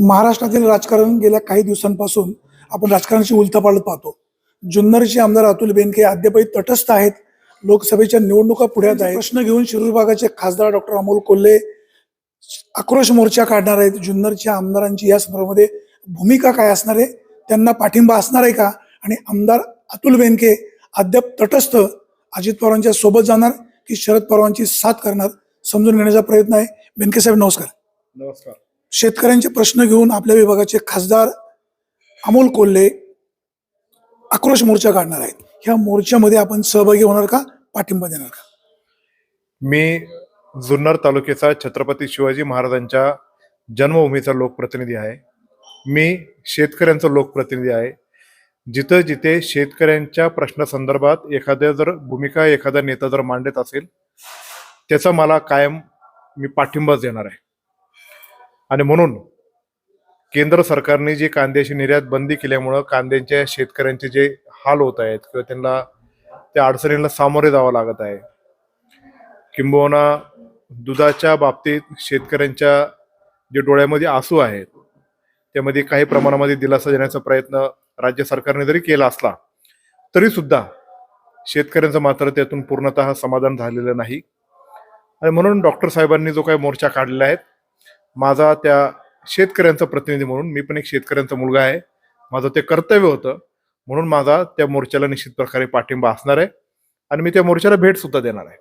महाराष्ट्रातील राजकारण गेल्या काही दिवसांपासून आपण राजकारणाची उलथापालथ पाहतो. जुन्नरचे आमदार अतुल बेनके अद्यापही तटस्थ आहेत. लोकसभेच्या निवडणुका पुढ्यात आहेत. प्रश्न घेऊन शिरूर भागाचे खासदार डॉक्टर अमोल कोल्हे आक्रोश मोर्चा काढणार आहेत. जुन्नरच्या आमदारांची या संदर्भामध्ये भूमिका काय असणार आहे? त्यांना पाठिंबा असणार आहे का? आणि आमदार अतुल बेनके अद्याप तटस्थ अजित पवारांच्या सोबत जाणार की शरद पवारांची साथ करणार? समजून घेण्याचा प्रयत्न आहे. बेनके साहेब नमस्कार. नमस्कार. शेतकऱ्यांचे प्रश्न घेऊन आपल्या विभागाचे खासदार अमोल कोल्हे आक्रोश मोर्चा काढणार आहेत. ह्या मोर्चामध्ये आपण सहभागी होणार का? पाठिंबा देणार का? मी जुन्नर तालुक्याचा छत्रपती शिवाजी महाराजांच्या जन्मभूमीचा लोकप्रतिनिधी आहे. मी शेतकऱ्यांचा लोकप्रतिनिधी आहे. जिथं जिथे शेतकऱ्यांच्या प्रश्नासंदर्भात एखाद्या जर भूमिका एखादा नेता जर मांडत असेल त्याचा मला कायम मी पाठिंबाच देणार आहे. आणि म्हणून केंद्र सरकारने जी कांद्याची निर्यात बंदी केल्यामुळं कांद्यांच्या शेतकऱ्यांचे जे हाल होत आहेत किंवा त्यांना त्या अडचणींना सामोरे जावं लागत आहे. किंबहुना दुधाच्या बाबतीत शेतकऱ्यांच्या जे डोळ्यामध्ये आसू आहेत त्यामध्ये काही प्रमाणामध्ये दिलासा देण्याचा प्रयत्न राज्य सरकारने जरी केला असला तरी सुद्धा शेतकऱ्यांचं मात्र त्यातून पूर्णतः समाधान झालेलं नाही. आणि म्हणून डॉक्टर साहेबांनी जो काही मोर्चा काढलेला आहे माझा त्या शेतकऱ्यांचा प्रतिनिधी म्हणून मी पण एक शेतकऱ्यांचा मुलगा आहे. माझं ते कर्तव्य होतं. म्हणून माझा त्या मोर्चाला निश्चित प्रकारे पाठिंबा असणार आहे. आणि मी त्या मोर्चाला भेट सुद्धा देणार आहे.